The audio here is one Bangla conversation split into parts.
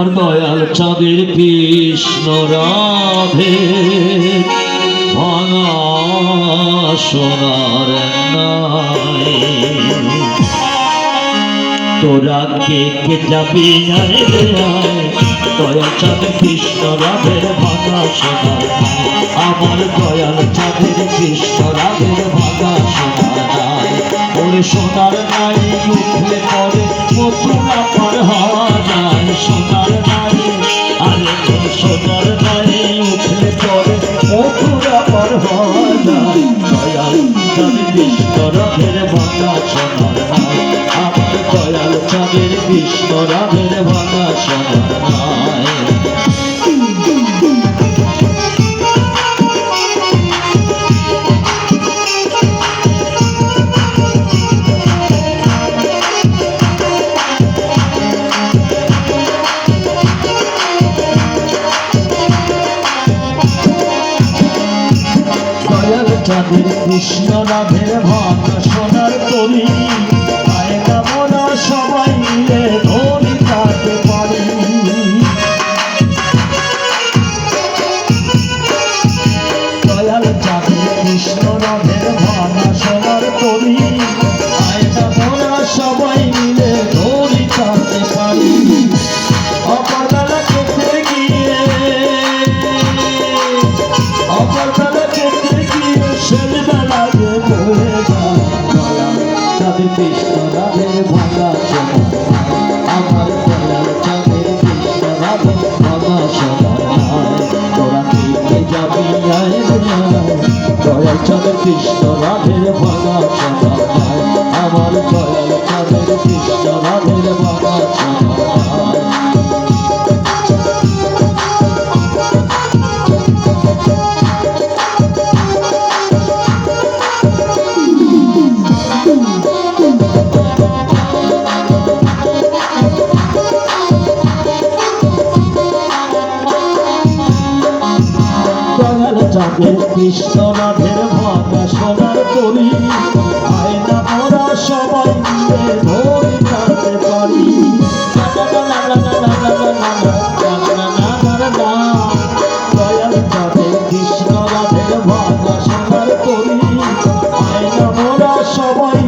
আর দয়াল চাঁদের কৃষ্ণ রাধে, ভাঙা সোনার তোরা কে কে যাবি আয় রে আয় দয়াল চাঁদের কৃষ্ণ রাধের ভাঙা সোনার। আমার দয়াল চাঁদের কৃষ্ণ রাধের ভাঙা সোনার সোনার সোনার নাই উঠলে পরে মথুরা পার দয়াল দয়াল চাঁদের কৃষ্ণ চাঁদের কৃষ্ণ রাধের ভাত সোনার তরি আয় কামনা সবাই মিলে ধরি কৃষ্ণ রাধের ভাঙা সোনা আমার দয়াল চাঁদের কৃষ্ণ রাধে ভাঙা সোনা তোরা কে যাবি আয় দয়াল চাঁদের কৃষ্ণ রাধের ভাঙা রাধে কৃষ্ণ রাধের করি আয়না পড়া সবাই মিলে ধরে কাঁদতে করি আয়না সবাই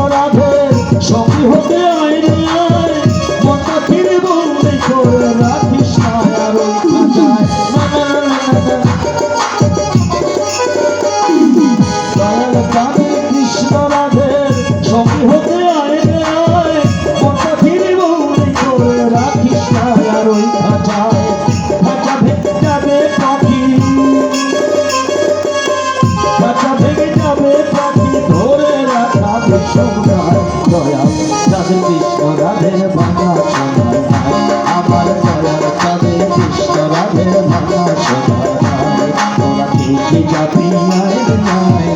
রাধে কৃষ্ণ রাধে ভাঙা সময় আমার দয়াল রাধে কৃষ্ণ রাধে ভাঙা সময় তোরা ঠিকই জাতি নাই নাই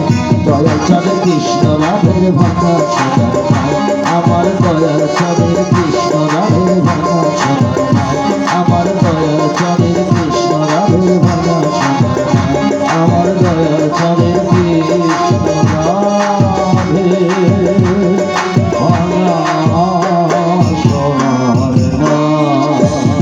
দয়াল রাধে কৃষ্ণ রাধে ভাঙা